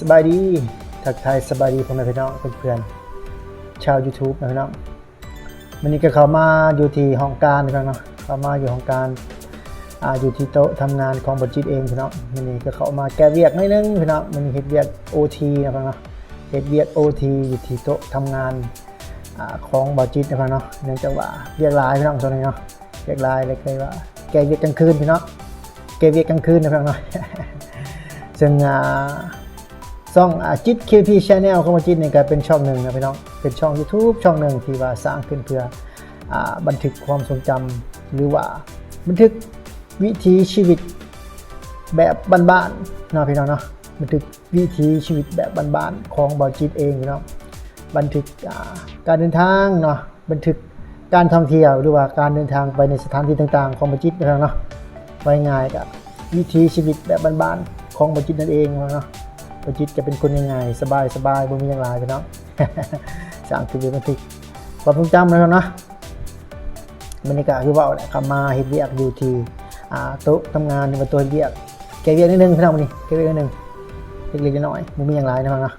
สบายดี ทักทายสบายดีพ่อแม่พี่น้องเพื่อนๆชาว YouTube นะพี่น้องวันนี้ก็เข้ามาอยู่ที่ห้องการนะครับเนาะเข้ามาอยู่ห้องการอ่าอยู่ที่โต๊ะทำงานของบัญจิตเองพี่น้องวันนี้ก็เข้ามาแก้เวียกหนิดนึงพี่น้องมันมีเฮ็ดเวียก OT นะครับเนาะเฮ็ดเวียก OT อยู่ที่โต๊ะทำงานอ่าของบัญจิตนะครับเนาะเนื่องจากว่าเวียกลายพี่น้องตอนนี้เนาะเวียกลายเลยเคยว่า แก้เวียกกลางคืนพี่น้องแก้เวียกกลางคืนนะพี่น้องเนาะซึ่งอ่า ช่องอาจิต KP Channel ของอาจิตเนี่ยก็เป็นช่องหนึ่งนะพี่น้อง เป็นช่อง YouTube ช่องหนึ่งที่ว่าสร้างขึ้นเพื่ออบันทึกความทรงจำหรือว่าบันทึกวิถีชีวิตแบบบ้านๆนะพี่น้องเนาะบันทึกวิถีชีวิตแบบบ้านๆของบอจิตเองพี่น้องบันทึกการเดินทางเนาะบันทึกการท่องเที่ยวหรือว่าการเดินทางไปในสถานที่ต่างๆ ของบอจิตนะครับเนาะไว้ง่ายกับวิถีชีวิตแบบบ้านๆของบอจิตนั่นเองเนาะ ประจิตจะเป็นคนยังไงสบายสบายบ่มีอย่างไรไปเนาะสามคือบันทึกความทรงจำนะครับเนาะบรรยากาศคือว่าแหละขับมาเฮ็ดเวียกอยู่ที่อ่าโต๊ะทำงานในประตูเฮ็ดเวียกแกเวียกนิดนึงพี่น้องมื้อนี้แกเวียกนิดนึงเล็กๆน้อยๆบ่มีอย่างไรนะครับเนาะ